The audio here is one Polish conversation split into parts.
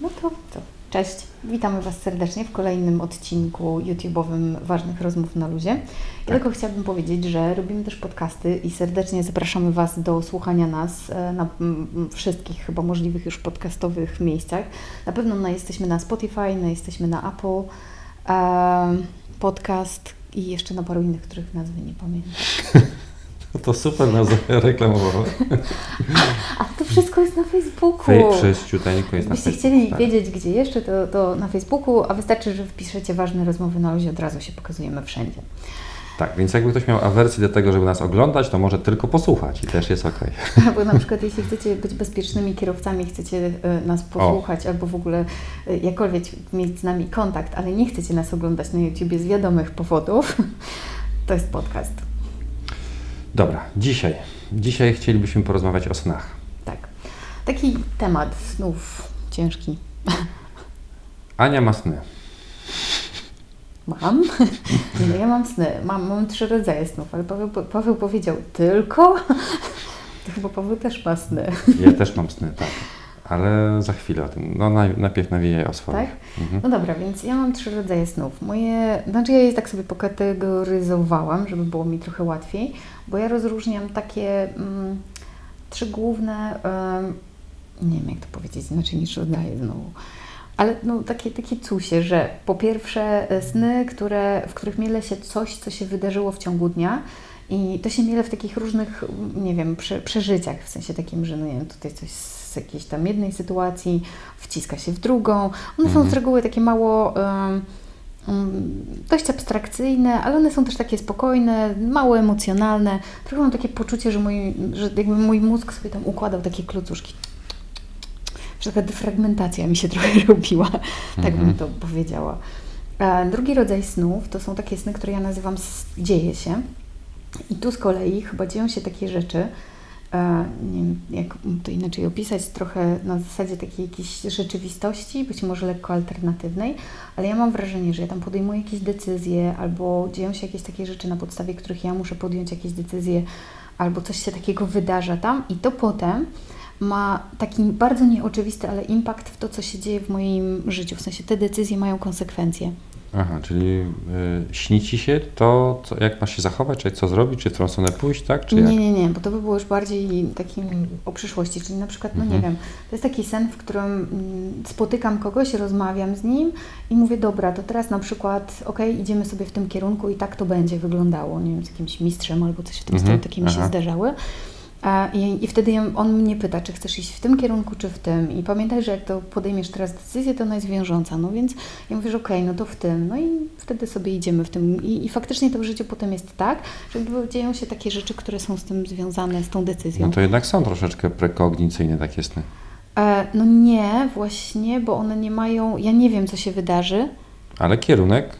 No to co? Cześć, witamy Was serdecznie w kolejnym odcinku YouTube'owym Ważnych Rozmów na Luzie. Ja Tak. tylko chciałabym powiedzieć, że robimy też podcasty i serdecznie zapraszamy Was do słuchania nas e, na wszystkich chyba możliwych już podcastowych miejscach. Na pewno no, jesteśmy na Spotify, no, jesteśmy na Apple e, Podcast i jeszcze na paru innych, których nazwy nie pamiętam. To super nazwa reklamowa. A to wszystko jest na Facebooku. Fej- Wszyściuteńko jest na Gdybyście Facebooku. chcieli tak. wiedzieć, gdzie jeszcze, to, to na Facebooku, a wystarczy, że wpiszecie ważne rozmowy na luzie, od razu się pokazujemy wszędzie. Tak, więc jakby ktoś miał awersję do tego, żeby nas oglądać, to może tylko posłuchać i też jest okej. Albo na przykład, jeśli chcecie być bezpiecznymi kierowcami, chcecie e, nas posłuchać, albo w ogóle e, jakkolwiek mieć z nami kontakt, ale nie chcecie nas oglądać na YouTubie z wiadomych powodów, to jest podcast. Dobra, dzisiaj. Dzisiaj chcielibyśmy porozmawiać o snach. Tak. Taki temat snów ciężki. Ania ma sny. Mam? Nie, no ja mam sny. Mam, mam trzy rodzaje snów, ale Paweł, Paweł powiedział tylko. To chyba Paweł też ma sny. Ja też mam sny, tak. Ale za chwilę o tym. No naj- najpierw nawijaj o swoich. Tak? Mhm. No dobra, więc ja mam trzy rodzaje snów. Moje, znaczy ja je tak sobie pokategoryzowałam, żeby było mi trochę łatwiej, bo ja rozróżniam takie mm, trzy główne, nie wiem jak to powiedzieć inaczej niż rodzaje znowu, ale no, takie, takie cusie, że po pierwsze e, sny, które, w których miele się coś, co się wydarzyło w ciągu dnia i to się miele w takich różnych, nie wiem, prze, przeżyciach, w sensie takim, że no nie wiem, tutaj coś z jakiejś tam jednej sytuacji wciska się w drugą. One są Mhm. z reguły takie mało dość abstrakcyjne, ale one są też takie spokojne, mało emocjonalne. Trochę mam takie poczucie, że mój, że jakby mój mózg sobie tam układał takie klocuszki. Że taka defragmentacja mi się trochę robiła, tak bym Mhm. to powiedziała. E, Drugi rodzaj snów to są takie sny, które ja nazywam dzieje się. I tu z kolei chyba dzieją się takie rzeczy, nie wiem jak to inaczej opisać, trochę na zasadzie takiej jakiejś rzeczywistości, być może lekko alternatywnej, ale ja mam wrażenie, że ja tam podejmuję jakieś decyzje, albo dzieją się jakieś takie rzeczy, na podstawie których ja muszę podjąć jakieś decyzje, albo coś się takiego wydarza tam i to potem ma taki bardzo nieoczywisty, ale impact w to, co się dzieje w moim życiu. W sensie te decyzje mają konsekwencje. Aha, czyli y, śni ci się to, co, jak masz się zachować, czy co zrobić, czy w którą stronę pójść, tak? Czy jak? Nie, nie, nie, bo to by było już bardziej takim o przyszłości, czyli na przykład, no nie Mhm. wiem, to jest taki sen, w którym mm, spotykam kogoś, rozmawiam z nim i mówię, dobra, to teraz na przykład, okej, idziemy sobie w tym kierunku i tak to będzie wyglądało, nie wiem, z jakimś mistrzem albo coś w tym Mhm, stylu, takie mi się aha. zdarzały. I, I wtedy on mnie pyta, czy chcesz iść w tym kierunku, czy w tym. I pamiętaj, że jak to podejmiesz teraz decyzję, to ona jest wiążąca. No więc ja mówię, że okej, no to w tym. No i wtedy sobie idziemy w tym. I, I faktycznie to w życiu potem jest tak, że dzieją się takie rzeczy, które są z tym związane, z tą decyzją. No to jednak są troszeczkę prekognicyjne takie sny. E, no nie, właśnie, bo one nie mają, ja nie wiem, co się wydarzy, Ale kierunek,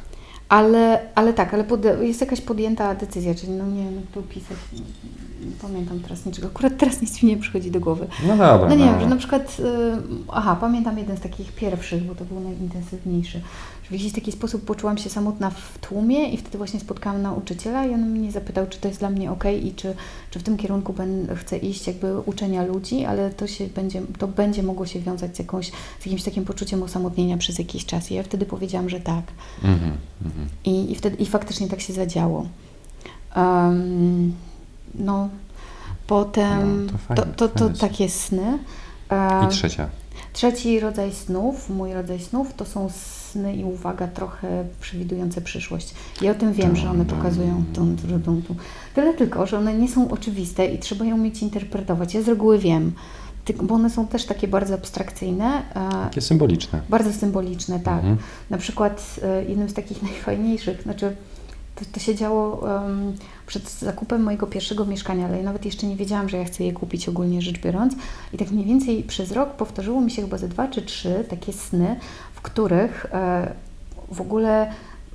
ale, ale tak, ale jest jakaś podjęta decyzja, czyli no nie wiem, jak to opisać, nie, pamiętam teraz niczego, akurat teraz nic mi nie przychodzi do głowy. no dobra. No nie wiem, że na przykład, y, aha, pamiętam jeden z takich pierwszych, bo to był najintensywniejszy, w jakiś taki sposób poczułam się samotna w tłumie i wtedy właśnie spotkałam nauczyciela i on mnie zapytał, czy to jest dla mnie ok i czy, czy w tym kierunku ben, chcę iść jakby uczenia ludzi, ale to się będzie, to będzie mogło się wiązać z, jakąś, z jakimś takim poczuciem osamotnienia przez jakiś czas i ja wtedy powiedziałam, że tak. Mhm, mhm. I, i, wtedy, I faktycznie tak się zadziało. Em, no, potem No, to to, fajne, to, to, są. takie sny. Em, I trzecia. Trzeci rodzaj snów, mój rodzaj snów, to są sny i uwaga, trochę przewidujące przyszłość. Ja o tym wiem, że one pokazują tą, tą. Tyle tylko, że one nie są oczywiste i trzeba je umieć interpretować. Ja z reguły wiem, bo one są też takie bardzo abstrakcyjne. e, Takie symboliczne. bardzo symboliczne, tak. Mhm. Na przykład e, jednym z takich najfajniejszych, znaczy to, to się działo em, przed zakupem mojego pierwszego mieszkania, ale ja nawet jeszcze nie wiedziałam, że ja chcę je kupić ogólnie rzecz biorąc. I tak mniej więcej przez rok powtórzyło mi się chyba ze dwa czy trzy takie sny, w których e, w ogóle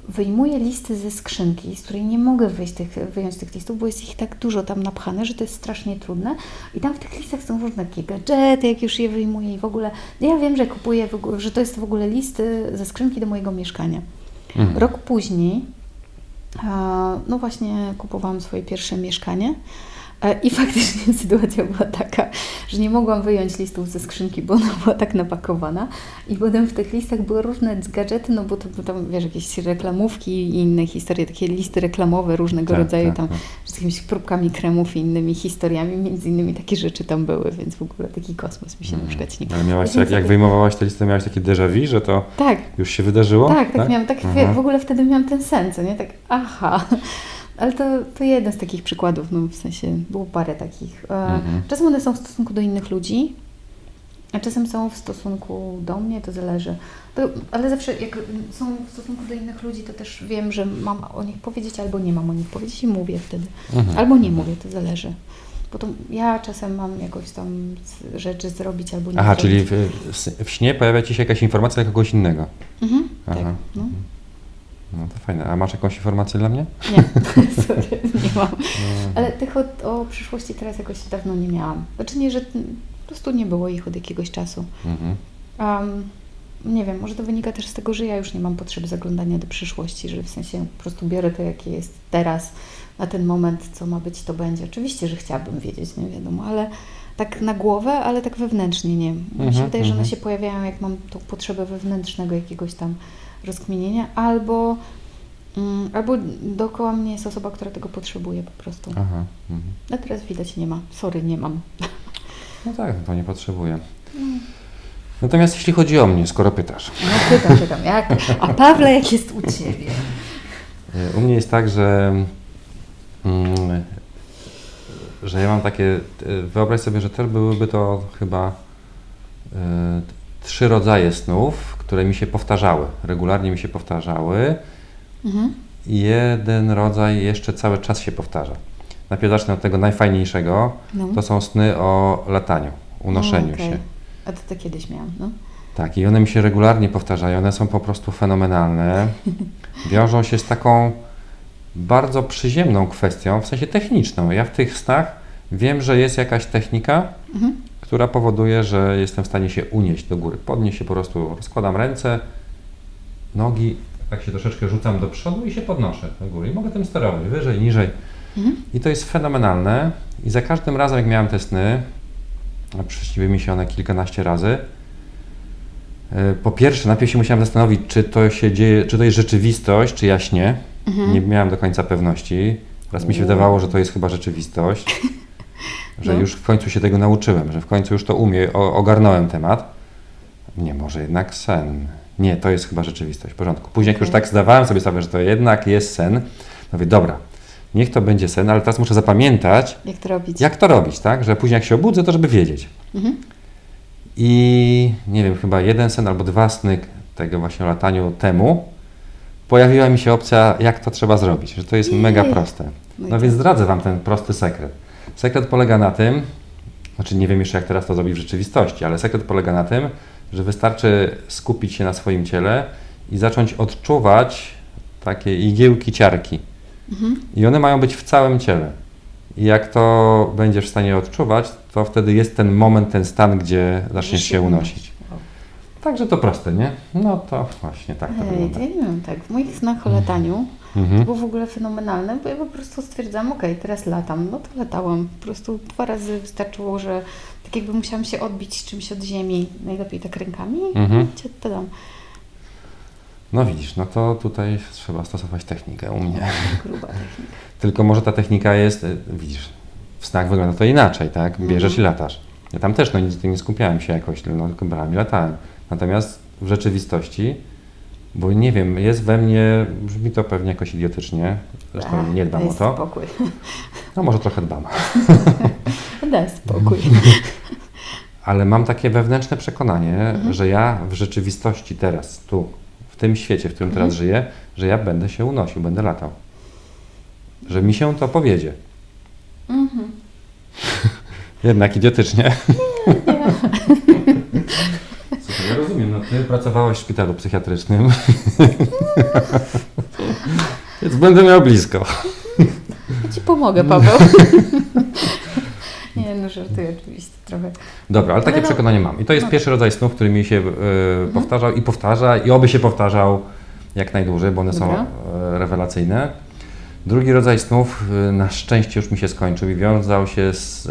wyjmuję listy ze skrzynki, z której nie mogę wyjść tych, wyjąć tych listów, bo jest ich tak dużo tam napchane, że to jest strasznie trudne. I tam w tych listach są różne takie gadżety, jak już je wyjmuję i w ogóle. Ja wiem, że kupuję, że to jest w ogóle listy ze skrzynki do mojego mieszkania. Mhm. Rok później, e, no właśnie kupowałam swoje pierwsze mieszkanie. E, I faktycznie sytuacja była taka, że nie mogłam wyjąć listów ze skrzynki, bo ona była tak napakowana. I potem w tych listach były różne gadżety, no bo to były tam, wiesz, jakieś reklamówki i inne historie, takie listy reklamowe różnego Tak, rodzaju, tak, tam tak. z jakimiś próbkami kremów i innymi historiami, między innymi takie rzeczy tam były, więc w ogóle taki kosmos mi się na przykład śnił. Ale miałaś, Ja jak, jak wyjmowałaś tę listę, miałaś takie déjà vu, że to Tak, już się wydarzyło? tak, tak, miałam, tak Mhm. w ogóle wtedy miałam ten sen, co nie, tak aha. Ale to, to jeden z takich przykładów, no w sensie było parę takich. E, Mhm. Czasem one są w stosunku do innych ludzi, a czasem są w stosunku do mnie, to zależy. To, ale zawsze jak są w stosunku do innych ludzi, to też wiem, że mam o nich powiedzieć albo nie mam o nich powiedzieć i mówię wtedy. Mhm. Albo nie mówię, to zależy. Bo to ja czasem mam jakoś tam rzeczy zrobić albo nie Aha, zrobić. czyli w, w, śnie pojawia Ci się jakaś informacja dla kogoś innego. Mhm, tak, Aha. no. No to fajne. A masz jakąś informację dla mnie? Nie, sorry, nie mam. No. Ale tych o, o przyszłości teraz jakoś dawno nie miałam. Znaczy nie, że po prostu nie było ich od jakiegoś czasu. Mhm. Um, nie wiem, może to wynika też z tego, że ja już nie mam potrzeby zaglądania do przyszłości, że w sensie po prostu biorę to, jakie jest teraz, na ten moment, co ma być, to będzie. Oczywiście, że chciałabym wiedzieć, nie wiadomo, ale tak na głowę, ale tak wewnętrznie nie. Mi się Mhm, wydaje, że one mhm. się pojawiają, jak mam tą potrzebę wewnętrznego jakiegoś tam rozkminienia, albo, mm, albo dookoła mnie jest osoba, która tego potrzebuje po prostu. Aha. Mhm. A teraz widać nie ma. Sorry, nie mam. No tak, to nie potrzebuję. Natomiast jeśli chodzi o mnie, skoro pytasz. No pytam, pytam. Jak? A Pawle, jak jest u Ciebie? E, U mnie jest tak, że, mm, że ja mam takie, e, wyobraź sobie, że też byłyby to chyba e, trzy rodzaje snów, które mi się powtarzały, regularnie mi się powtarzały Mhm. jeden rodzaj jeszcze cały czas się powtarza. Najpierw zacznę od tego najfajniejszego, No. to są sny o lataniu, unoszeniu Okej. się. A to, to kiedyś miałam, no. Tak, i one mi się regularnie powtarzają, one są po prostu fenomenalne. Wiążą się z taką bardzo przyziemną kwestią, w sensie techniczną. Ja w tych snach wiem, że jest jakaś technika, Mhm. Która powoduje, że jestem w stanie się unieść do góry. Podnieść się po prostu, rozkładam ręce, nogi, tak się troszeczkę rzucam do przodu i się podnoszę do góry. I mogę tym sterować, wyżej, niżej. Mhm. I to jest fenomenalne. I za każdym razem, jak miałem te sny, a przyśniły mi się one kilkanaście razy, e, po pierwsze, najpierw się musiałem zastanowić, czy to się dzieje, czy to jest rzeczywistość, czy ja śnię. Mhm. Nie miałem do końca pewności. Raz mi się wydawało, że to jest chyba rzeczywistość, że No. już w końcu się tego nauczyłem, że w końcu już to umiem, ogarnąłem temat. Nie, może jednak sen. Nie, to jest chyba rzeczywistość, w porządku. Później jak już tak zdawałem sobie sprawę, że to jednak jest sen, to mówię, dobra, niech to będzie sen, ale teraz muszę zapamiętać, Jak to robić? jak to robić, tak? Że później jak się obudzę, to żeby wiedzieć. Mhm. I nie wiem, chyba jeden sen albo dwa sny tego właśnie lataniu temu pojawiła mi się opcja, jak to trzeba zrobić, że to jest Jej. mega proste. No No więc zdradzę Wam ten prosty sekret. Sekret polega na tym, znaczy nie wiem jeszcze jak teraz to zrobić w rzeczywistości, ale sekret polega na tym, że wystarczy skupić się na swoim ciele i zacząć odczuwać takie igiełki ciarki. Mhm. I one mają być w całym ciele. I jak to będziesz w stanie odczuwać, to wtedy jest ten moment, ten stan, gdzie zaczniesz się unosić. Także to proste, nie? No to właśnie tak to Ej, to wygląda. ja nie wiem, tak. W moich snach o lataniu to Mhm. było w ogóle fenomenalne, bo ja po prostu stwierdzałam, okej, teraz latam. No to latałam. Po prostu dwa razy wystarczyło, że tak jakby musiałam się odbić czymś od ziemi, najlepiej tak rękami Mhm. i cię. No widzisz, no to tutaj trzeba stosować technikę u mnie. Gruba technika. Tylko może ta technika jest, y, widzisz, w snach wygląda to inaczej, tak? Bierzesz Mhm. i latasz. Ja tam też no, nic nie skupiałem się jakoś, no, tylko brałem i latałem. Natomiast w rzeczywistości, bo nie wiem, jest we mnie, brzmi to pewnie jakoś idiotycznie, zresztą Ach, nie dbam o to, spokój. no może trochę dbam, Daj spokój. ale mam takie wewnętrzne przekonanie, Mhm. że ja w rzeczywistości teraz, tu, w tym świecie, w którym teraz Mhm. żyję, że ja będę się unosił, będę latał. Że mi się to powiedzie. Mhm. Jednak idiotycznie. Nie. Słuchaj, ja rozumiem, no ty pracowałeś w szpitalu psychiatrycznym. Więc będę miał blisko. Ja Ci pomogę, Paweł. nie, no żartuję oczywiście trochę. Dobra, ale takie Ale no- przekonanie mam. I to jest no. pierwszy rodzaj snów, który mi się e, powtarzał i powtarza i oby się powtarzał jak najdłużej, bo one Dobra. są e, rewelacyjne. Drugi rodzaj snów y, na szczęście już mi się skończył i wiązał się z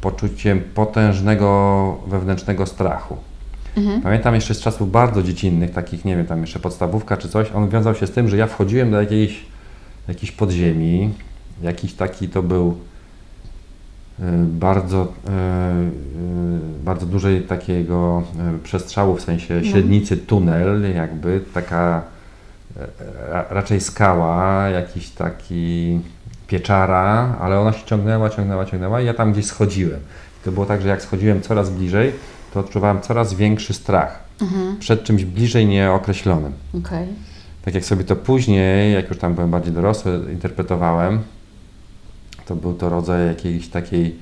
poczuciem potężnego wewnętrznego strachu. Mhm. Pamiętam jeszcze z czasów bardzo dziecinnych, takich, nie wiem, tam jeszcze podstawówka czy coś, on wiązał się z tym, że ja wchodziłem do jakiejś, jakiejś podziemi, jakiś taki to był e, bardzo, e, e, bardzo dużej takiego przestrzału, w sensie średnicy tunel, jakby taka ra, raczej skała, jakiś taki pieczara, ale ona się ciągnęła, ciągnęła, ciągnęła i ja tam gdzieś schodziłem. To było tak, że jak schodziłem coraz bliżej, to odczuwałem coraz większy strach Mhm. przed czymś bliżej nieokreślonym. Okej. Tak jak sobie to później, jak już tam byłem bardziej dorosły, interpretowałem, to był to rodzaj jakiejś takiej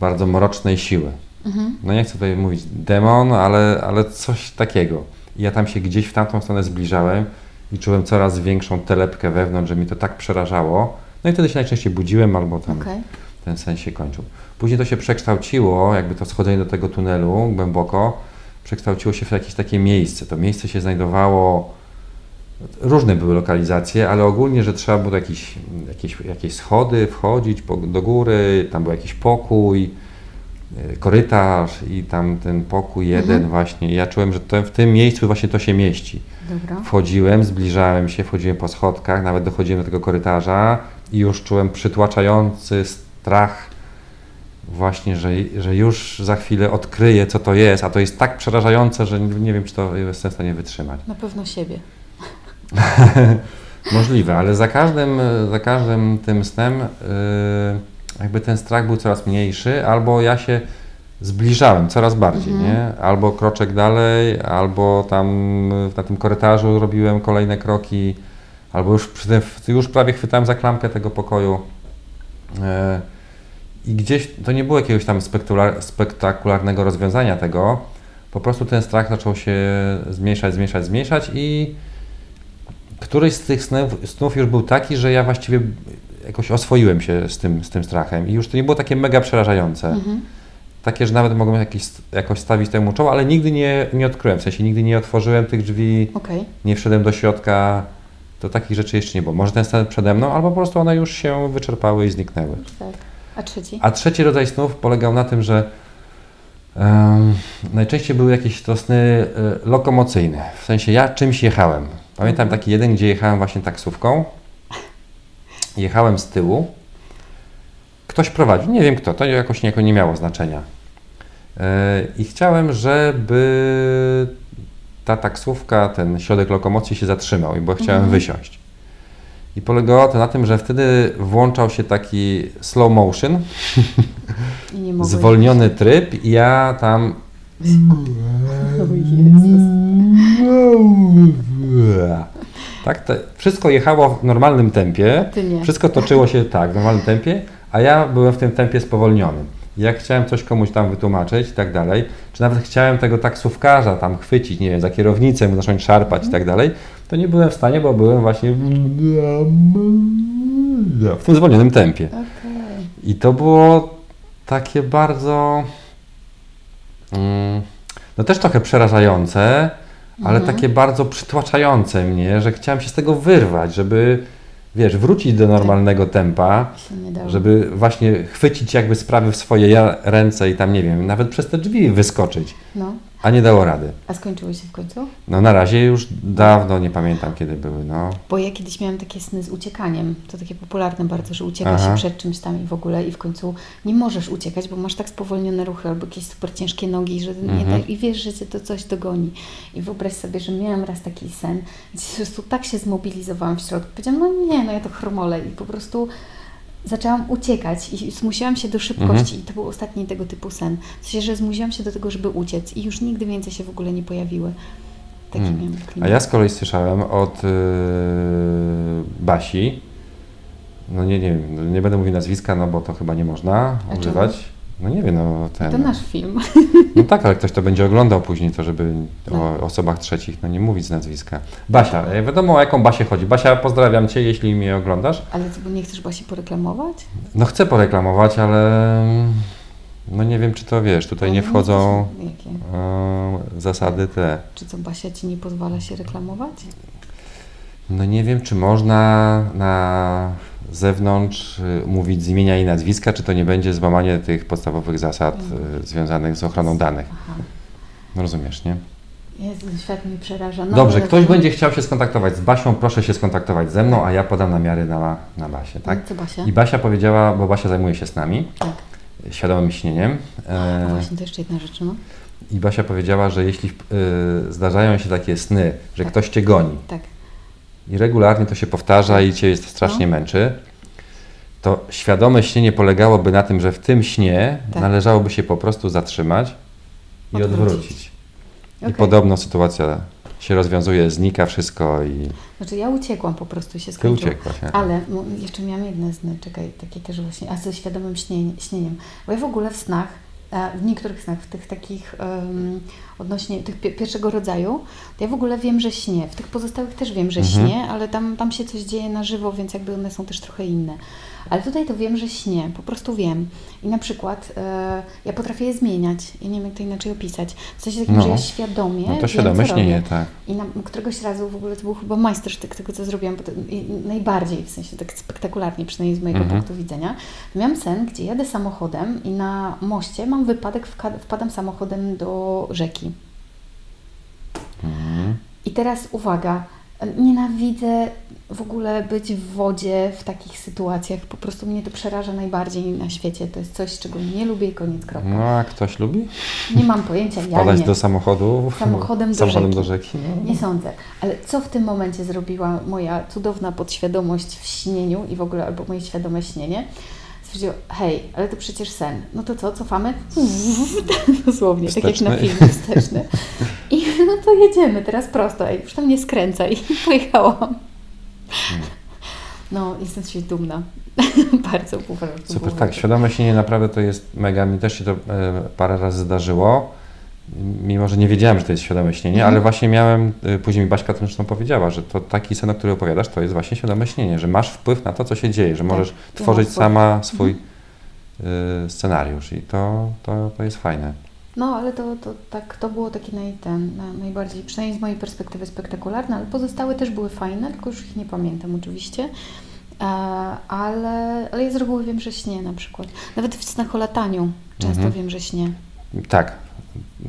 bardzo mrocznej siły. Mhm. No nie chcę tutaj mówić demon, ale, ale coś takiego. I ja tam się gdzieś w tamtą stronę zbliżałem i czułem coraz większą telepkę wewnątrz, że mi to tak przerażało. No i wtedy się najczęściej budziłem albo tam Okej. Ten sen się kończył. Później to się przekształciło, jakby to schodzenie do tego tunelu głęboko, przekształciło się w jakieś takie miejsce. To miejsce się znajdowało, różne były lokalizacje, ale ogólnie, że trzeba było jakieś, jakieś, jakieś schody wchodzić do góry, tam był jakiś pokój, e, korytarz i tam ten pokój jeden Mhm. właśnie. Ja czułem, że to, w tym miejscu właśnie to się mieści. Dobra. Wchodziłem, zbliżałem się, wchodziłem po schodkach, nawet dochodziłem do tego korytarza i już czułem przytłaczający strach właśnie, że, że już za chwilę odkryję, co to jest, a to jest tak przerażające, że nie, wiem, czy to jestem w stanie wytrzymać. Na pewno siebie. Możliwe, ale za każdym, za każdym tym snem yy, jakby ten strach był coraz mniejszy, albo ja się zbliżałem coraz bardziej, Mhm. nie? Albo kroczek dalej, albo tam na tym korytarzu robiłem kolejne kroki, albo już, przy tym, już prawie chwytałem za klamkę tego pokoju. Yy, I gdzieś to nie było jakiegoś tam spektakularnego rozwiązania tego, po prostu ten strach zaczął się zmniejszać, zmniejszać, zmniejszać i któryś z tych snów, snów już był taki, że ja właściwie jakoś oswoiłem się z tym, z tym strachem i już to nie było takie mega przerażające. Mhm. Takie, że nawet mogłem jakiś, jakoś stawić temu czoło, ale nigdy nie, nie odkryłem, w sensie nigdy nie otworzyłem tych drzwi, Okej. nie wszedłem do środka, to takich rzeczy jeszcze nie było. Może ten stan przede mną, albo po prostu one już się wyczerpały i zniknęły. Tak. A trzeci? A trzeci rodzaj snów polegał na tym, że em, najczęściej były jakieś to sny e, lokomocyjne. W sensie ja czymś jechałem. Pamiętam taki jeden, gdzie jechałem właśnie taksówką. Jechałem z tyłu. Ktoś prowadził, nie wiem kto, to jakoś nie, nie miało znaczenia. E, I chciałem, żeby ta taksówka, ten środek lokomocji się zatrzymał, bo chciałem Mhm. wysiąść. I polegało to na tym, że wtedy włączał się taki slow motion, zwolniony tryb i ja tam tak, te, wszystko jechało w normalnym tempie, wszystko toczyło się tak, w normalnym tempie, a ja byłem w tym tempie spowolnionym. Jak chciałem coś komuś tam wytłumaczyć i tak dalej, czy nawet chciałem tego taksówkarza tam chwycić, nie wiem, za kierownicę, zacząć szarpać i tak dalej, to nie byłem w stanie, bo byłem właśnie w tym zwolnionym tempie. Okej. I to było takie bardzo. Mm, no też trochę przerażające, ale Mhm. takie bardzo przytłaczające mnie, że chciałem się z tego wyrwać, żeby, wiesz, wrócić do normalnego tempa, nie dało. żeby właśnie chwycić jakby sprawy w swoje ręce i tam, nie wiem, nawet przez te drzwi wyskoczyć, No. A nie dało rady. A skończyło się w końcu? No na razie już dawno nie pamiętam, kiedy były, no. Bo ja kiedyś miałam takie sny z uciekaniem. To takie popularne bardzo, że ucieka Aha. się przed czymś tam i w ogóle i w końcu nie możesz uciekać, bo masz tak spowolnione ruchy albo jakieś super ciężkie nogi, że nie Mhm. tak, i wiesz, że cię to coś dogoni. I wyobraź sobie, że miałam raz taki sen, gdzie po prostu tak się zmobilizowałam w środku. Powiedziałam, no nie, no ja to chromolę i po prostu zaczęłam uciekać i zmusiłam się do szybkości Mhm. i to był ostatni tego typu sen. W sensie, że zmusiłam się do tego, żeby uciec i już nigdy więcej się w ogóle nie pojawiły. Taki Mm. miałam A klimat. ja z kolei słyszałem od yy, Basi, no nie, nie wiem, nie będę mówił nazwiska, no bo to chyba nie można A używać. No nie wiem, no ten. To nasz film. No tak, ale ktoś to będzie oglądał później, to żeby Tak. o osobach trzecich, no nie mówić z nazwiska. Basia, e, wiadomo o jaką Basię chodzi. Basia, pozdrawiam Cię, jeśli mnie oglądasz. Ale ty bo nie chcesz Basi poreklamować? No chcę poreklamować, ale no nie wiem, czy to wiesz, tutaj nie Ale wchodzą chcesz- Jakie? e, zasady te. Czy co, Basia ci nie pozwala się reklamować? No nie wiem, czy można na zewnątrz y, mówić z imienia i nazwiska, czy to nie będzie złamanie tych podstawowych zasad y, związanych z ochroną danych. Aha. No rozumiesz, nie? Jezu, świat mnie przeraża. No, Dobrze, ktoś będzie chciał się skontaktować z Basią, proszę się skontaktować ze mną, a ja podam namiary na, na Basię, tak? Co Basia? I Basia powiedziała, bo Basia zajmuje się snami, Tak. świadomym śnieniem. A E, właśnie, to jeszcze jedna rzecz, no. I Basia powiedziała, że jeśli y, zdarzają się takie sny, że Tak. ktoś cię goni Tak. I regularnie to się powtarza i cię jest strasznie No. męczy, to świadome śnienie polegałoby na tym, że w tym śnie Tak. należałoby się po prostu zatrzymać i Odwrócić. odwrócić. I Okej. podobno sytuacja się rozwiązuje, znika wszystko i Znaczy ja uciekłam po prostu i się ty skończyło. uciekłaś. nie? Ale no, jeszcze miałam jedne sny, czekaj, takie też właśnie, a ze świadomym śnieniem, śnieniem. Bo ja w ogóle w snach, e, w niektórych snach, w tych takich em, odnośnie tych pi- pierwszego rodzaju, to ja w ogóle wiem, że śnię. W tych pozostałych też wiem, że Mhm. śnię, ale tam, tam się coś dzieje na żywo, więc jakby one są też trochę inne. Ale tutaj to wiem, że śnię, po prostu wiem. I na przykład e, ja potrafię je zmieniać. Ja nie wiem, jak to inaczej opisać. W sensie takim, No. że ja świadomie No to wiem, świadome co śnienie, tak. I na, któregoś razu w ogóle to był chyba majstersztyk tego, co zrobiłam, to, najbardziej, w sensie tak spektakularnie, przynajmniej z mojego Mhm. punktu widzenia. Miałam sen, gdzie jadę samochodem i na moście mam wypadek, wpadam samochodem do rzeki. Mhm. I teraz uwaga, nienawidzę w ogóle być w wodzie w takich sytuacjach. Po prostu mnie to przeraża najbardziej na świecie. To jest coś, czego nie lubię i koniec kropka. No a ktoś lubi Nie mam pojęcia, ja wpadać nie. do samochodu? Samochodem do samochodem rzeki. do rzeki. No. Nie sądzę. Ale co w tym momencie zrobiła moja cudowna podświadomość w śnieniu i w ogóle, albo moje świadome śnienie? Stwierdziła, hej, ale to przecież sen. No to co, cofamy? Dosłownie, tak jak na Wsteczny. filmie wsteczny. I to jedziemy teraz prosto. Ej, już tam nie skręcaj. I pojechałam. No, jestem siebie dumna. Bardzo uważam. Super, tak, warto. świadome śnienie naprawdę to jest mega, mi też się to e, parę razy zdarzyło, mimo że nie wiedziałem, że to jest świadome śnienie, Mhm. ale właśnie miałem, e, później mi Baśka zresztą powiedziała, że to taki sen, o którym opowiadasz, to jest właśnie świadome śnienie, że masz wpływ na to, co się dzieje, że Tak, możesz tworzyć sama swój e, scenariusz i to, to, to jest fajne. No, ale to, to, tak, to było takie naj, ten, na, najbardziej, przynajmniej z mojej perspektywy spektakularne, ale pozostałe też były fajne, tylko już ich nie pamiętam oczywiście. E, ale, ale ja z reguły wiem, że śnię na przykład. Nawet w snach o lataniu często Mhm. wiem, że śnię. Tak,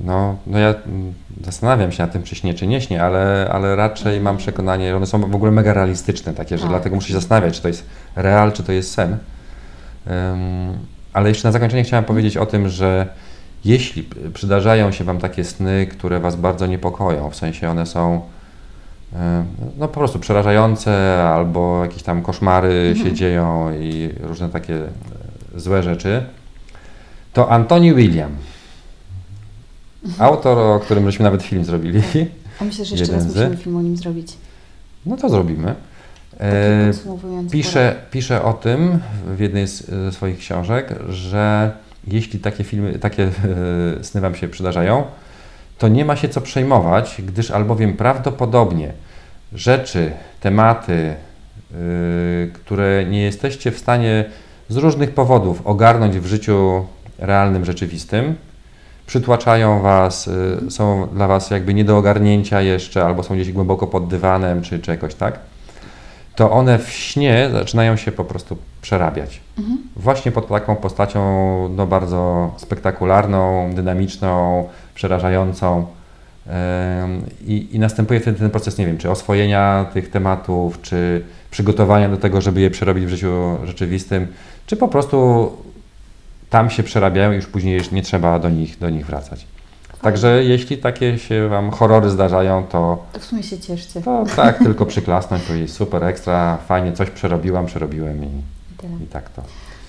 no, no ja mm, zastanawiam się nad tym, czy śnie, czy nie śnie, ale, ale raczej mam przekonanie, że one są w ogóle mega realistyczne, takie, że Tak. dlatego muszę się zastanawiać, czy to jest real, czy to jest sen. Ym, ale jeszcze na zakończenie chciałem powiedzieć o tym, że jeśli przydarzają się Wam takie sny, które Was bardzo niepokoją, w sensie one są ym, no po prostu przerażające, albo jakieś tam koszmary się dzieją i różne takie e, złe rzeczy, to Antoni William, autor, o którym żeśmy nawet film zrobili, A myślę, że jeszcze raz musimy film o nim zrobić. no to zrobimy. E, Pisze, pisze o tym w jednej z, ze swoich książek, że jeśli takie filmy, takie e, sny Wam się przydarzają, to nie ma się co przejmować, gdyż albowiem prawdopodobnie rzeczy, tematy, y, które nie jesteście w stanie z różnych powodów ogarnąć w życiu realnym, rzeczywistym, przytłaczają Was, y, są dla Was jakby nie do ogarnięcia jeszcze, albo są gdzieś głęboko pod dywanem, czy, czy jakoś tak, to one w śnie zaczynają się po prostu przerabiać. Mhm. Właśnie pod taką postacią no, bardzo spektakularną, dynamiczną, przerażającą. I, I następuje wtedy ten proces, nie wiem, czy oswojenia tych tematów, czy przygotowania do tego, żeby je przerobić w życiu rzeczywistym, czy po prostu tam się przerabiają i już później już nie trzeba do nich, do nich wracać. Także jeśli takie się Wam horrory zdarzają, to, To w sumie się cieszcie. to tak tylko przyklasnąć, to jest super ekstra, fajnie, coś przerobiłam, przerobiłem i, I tyle. i tak to.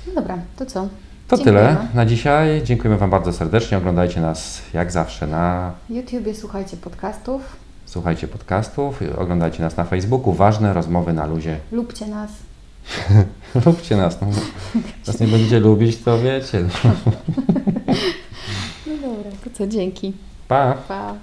No dobra, to co? To Dziękujemy. tyle na dzisiaj. Dziękujemy Wam bardzo serdecznie. Oglądajcie nas jak zawsze na. W YouTubie słuchajcie podcastów, Słuchajcie podcastów, oglądajcie nas na Facebooku. Ważne rozmowy na luzie. lubcie nas. Lubcie nas. No. Nas nie będziecie lubić, to wiecie. No dobra, to co? Dzięki. Pa! Pa.